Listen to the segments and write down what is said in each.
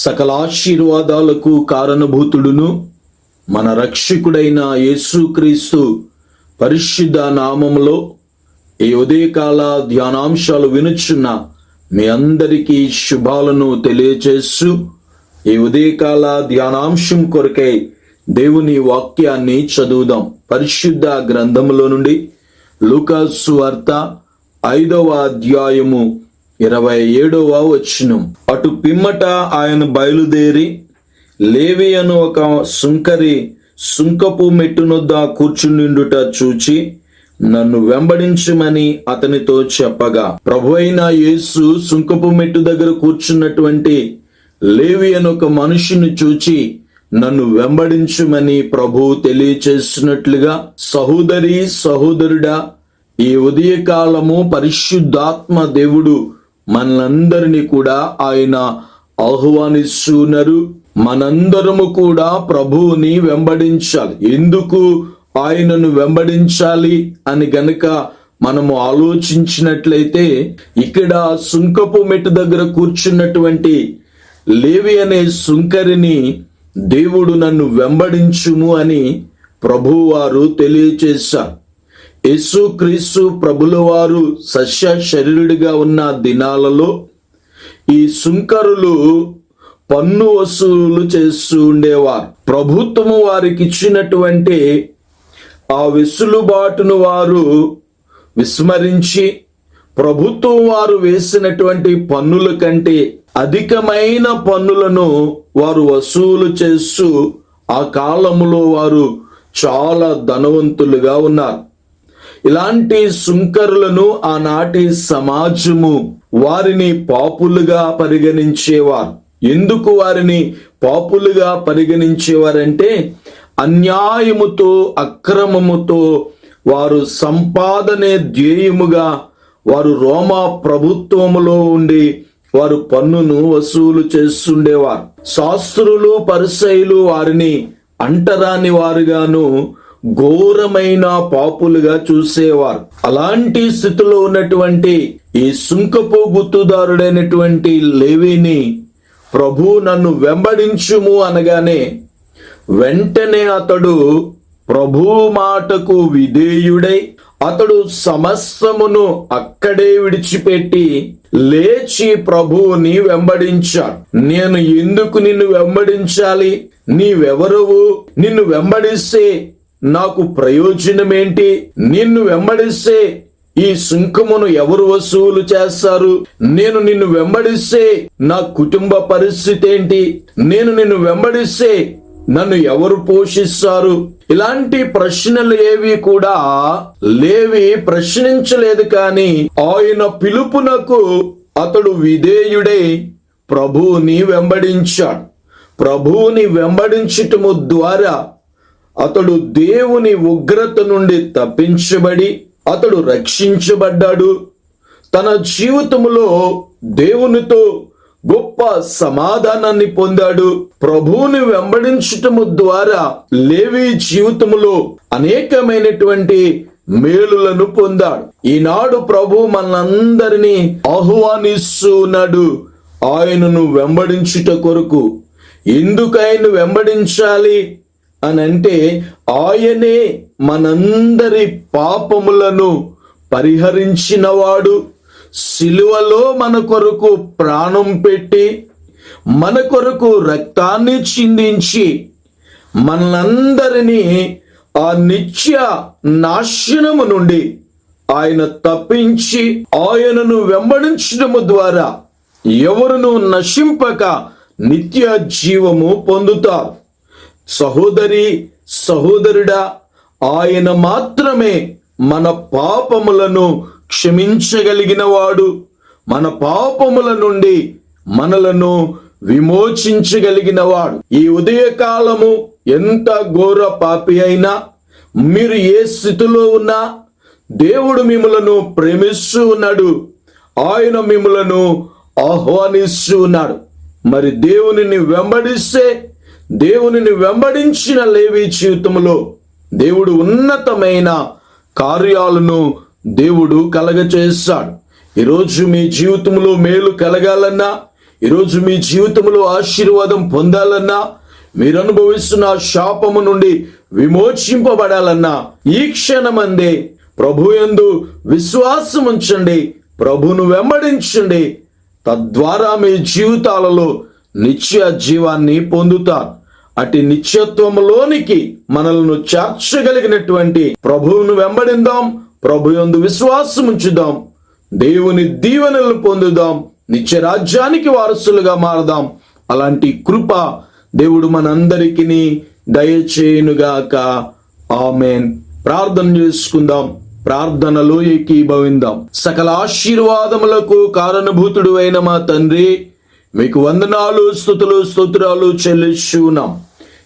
సకల ఆశీర్వాదాలకు కారణభూతుడును. మన రక్షకుడైన యేసుక్రీస్తు పరిశుద్ధ నామములో ఈ ఉదయకాల ధ్యానాంశాలు వినుచున్న మీ అందరికీ శుభాలను తెలియచేస్తూ ఈ ఉదయకాల ధ్యానాంశం కొరకై దేవుని వాక్యాన్ని చదువుదాం. పరిశుద్ధ గ్రంథములో నుండి లూకాసు వార్త ఐదవ అధ్యాయము ఇరవై ఏడవ వచ్చినం అటు పిమ్మట ఆయన బయలుదేరి లేవి అను ఒక సుంకరి సుంకపు మెట్టునొద్ద కూర్చునిండుట చూచి నన్ను వెంబడించమని అతనితో చెప్పగా ప్రభు అయిన యేసు సుంకపు మెట్టు దగ్గర కూర్చున్నటువంటి లేవి అని ఒక మనిషిని చూచి నన్ను వెంబడించమని ప్రభు తెలియచేసినట్లుగా సహోదరి సహోదరుడా ఈ ఉదయకాలము పరిశుద్ధాత్మ దేవుడు మనందరినీ కూడా ఆయన ఆహ్వానిస్తున్నారు. మనందరము కూడా ప్రభువుని వెంబడించాలి. ఎందుకు ఆయనను వెంబడించాలి అని గనక మనము ఆలోచించినట్లయితే ఇక్కడ సుంకపు మెట్టు దగ్గర కూర్చున్నటువంటి లేవి అనే సుంకరిని దేవుడు నన్ను వెంబడించుము అని ప్రభువారు తెలియచేశారు. యేసు క్రీస్తు ప్రభుల వారు సస్య శరీరుడిగా ఉన్న దినాలలో ఈ సుంకరులు పన్ను వసూలు చేస్తూ ఉండేవారు. ప్రభుత్వము వారికి ఇచ్చినటువంటి ఆ వెసులుబాటును వారు విస్మరించి ప్రభుత్వం వారు వేసినటువంటి పన్నుల కంటే అధికమైన పన్నులను వారు వసూలు చేస్తూ ఆ కాలములో వారు చాలా ధనవంతులుగా ఉన్నారు. ఇలాంటి సుంకరులను ఆనాటి సమాజము వారిని పాపులుగా పరిగణించేవారు. ఎందుకు వారిని పాపులుగా పరిగణించేవారంటే అన్యాయముతో అక్రమముతో వారు సంపాదనే ధ్యేయముగా వారు రోమా ప్రభుత్వములో ఉండి వారు పన్నును వసూలు చేస్తుండేవారు. శాస్త్రులు పరిసయులు వారిని అంటరాని వారుగాను ఘోరమైన పాపులుగా చూసేవారు. అలాంటి స్థితిలో ఉన్నటువంటి ఈ సుంకపు గుత్తుదారుడైనటువంటి లేవిని ప్రభు నన్ను వెంబడించుము అనగానే వెంటనే అతడు ప్రభు మాటకు విధేయుడై అతడు సమస్తమును అక్కడే విడిచిపెట్టి లేచి ప్రభువుని వెంబడించాడు. నేను ఎందుకు నిన్ను వెంబడించాలి? నీవెవరవు? నిన్ను వెంబడిస్తే నాకు ప్రయోజనమేంటి? నిన్ను వెంబడిస్తే ఈ సుంకమును ఎవరు వసూలు చేస్తారు? నేను నిన్ను వెంబడిస్తే నా కుటుంబ పరిస్థితి ఏంటి నేను నిన్ను వెంబడిస్తే నన్ను ఎవరు పోషిస్తారు? ఇలాంటి ప్రశ్నలు ఏవి కూడా లేవి ప్రశ్నించలేదు కానీ ఆయన పిలుపునకు అతడు విధేయుడై. ప్రభువుని వెంబడించాడు. ప్రభువుని వెంబడించటము ద్వారా అతడు దేవుని ఉగ్రత నుండి తప్పించబడి అతడు రక్షించబడ్డాడు. తన జీవితంలో దేవునితో గొప్ప సమాధానాన్ని పొందాడు. ప్రభువుని వెంబడించటము ద్వారా లేవి జీవితంలో అనేకమైనటువంటి మేలులను పొందాడు. ఈనాడు ప్రభు మనందరినీ ఆహ్వానిస్తున్నాడు. ఆయనను వెంబడించుట కొరకు. ఎందుకు ఆయన వెంబడించాలి? అని అంటే ఆయనే మనందరి పాపములను పరిహరించినవాడు. సిలువలో మన కొరకు ప్రాణం పెట్టి మన కొరకు రక్తాన్ని చిందించి మనందరినీ ఆ నిత్య నాశనము నుండి ఆయన తప్పించి ఆయనను వెంబడించడము ద్వారా ఎవరును నశింపక నిత్య జీవము పొందుతారు. సహోదరి సహోదరుడా ఆయన మాత్రమే మన పాపములను క్షమించగలిగిన వాడు మన పాపముల నుండి మనలను విమోచించగలిగినవాడు. ఈ ఉదయకాలము ఎంత ఘోర పాపి అయినా మీరు ఏ స్థితిలో ఉన్నా దేవుడు మిమ్మలను ప్రేమిస్తూ ఉన్నాడు. ఆయన మిమ్మలను ఆహ్వానిస్తూ ఉన్నాడు. మరి దేవునిని వెంబడిస్తే దేవునిని వెంబడించిన లేవి జీవితంలో దేవుడు ఉన్నతమైన కార్యాలను దేవుడు కలగచేస్తాడు. ఈరోజు మీ జీవితంలో మేలు కలగాలన్నా ఈరోజు మీ జీవితంలో ఆశీర్వాదం పొందాలన్నా మీరు అనుభవిస్తున్న శాపము నుండి విమోచింపబడాలన్నా ఈ క్షణమందే ప్రభు యందు విశ్వాసం ఉంచండి ప్రభును వెంబడించండి. తద్వారా మీ జీవితాలలో నిత్య జీవాన్ని పొందుతారు. అటు నిత్యత్వంలోనికి మనల్ని చేర్చగలిగినటువంటి ప్రభువును వెంబడిందాం ప్రభు యందు విశ్వాసం ఉంచుదాం దేవుని దీవెనలను పొందుదాం నిత్య రాజ్యానికి వారసులుగా మారదాం. అలాంటి కృప దేవుడు మనందరికీ దయచేయునుగాక. ఆమెన్. ప్రార్థన చేసుకుందాం. ప్రార్థనలో ఏకీభవిందాం. సకల ఆశీర్వాదములకు కారణభూతుడు అయిన మా తండ్రి మీకు వందనాలు స్థుతులు స్తోత్రాలు చెల్లిస్తున్నాం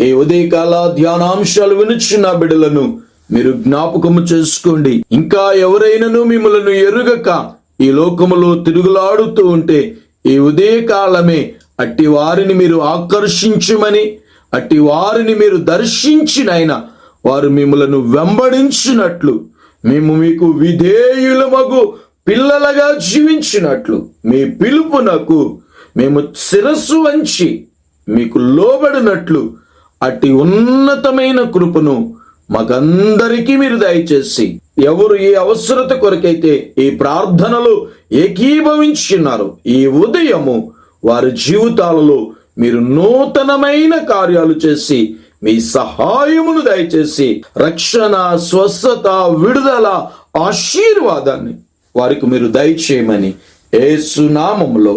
ఈ ఉదయకాల ధ్యానాంశాలు వినుచున్న బిడలను మీరు జ్ఞాపకము చేసుకోండి. ఇంకా ఎవరైనాను మిమ్మలను ఎరుగక ఈ లోకములో తిరుగులాడుతూ ఉంటే ఈ ఉదయకాలమే అట్టి వారిని మీరు ఆకర్షించమని అట్టి వారిని మీరు దర్శించినైనా వారు మిమ్మలను వెంబడించినట్లు మేము మీకు విధేయులమగు పిల్లలుగా జీవించినట్లు మీ పిలుపునకు మేము శిరస్సు వంచి మీకు లోబడినట్లు అటు ఉన్నతమైన కృపను మాకందరికీ మీరు దయచేసి ఎవరు ఏ అవసరత కొరకైతే ఈ ప్రార్థనలు ఏకీభవించున్నారు ఈ ఉదయము వారి జీవితాలలో మీరు నూతనమైన కార్యాలు చేసి మీ సహాయమును దయచేసి రక్షణ స్వస్థత విడుదల ఆశీర్వాదాన్ని వారికి మీరు దయచేయమని ఏసునామములో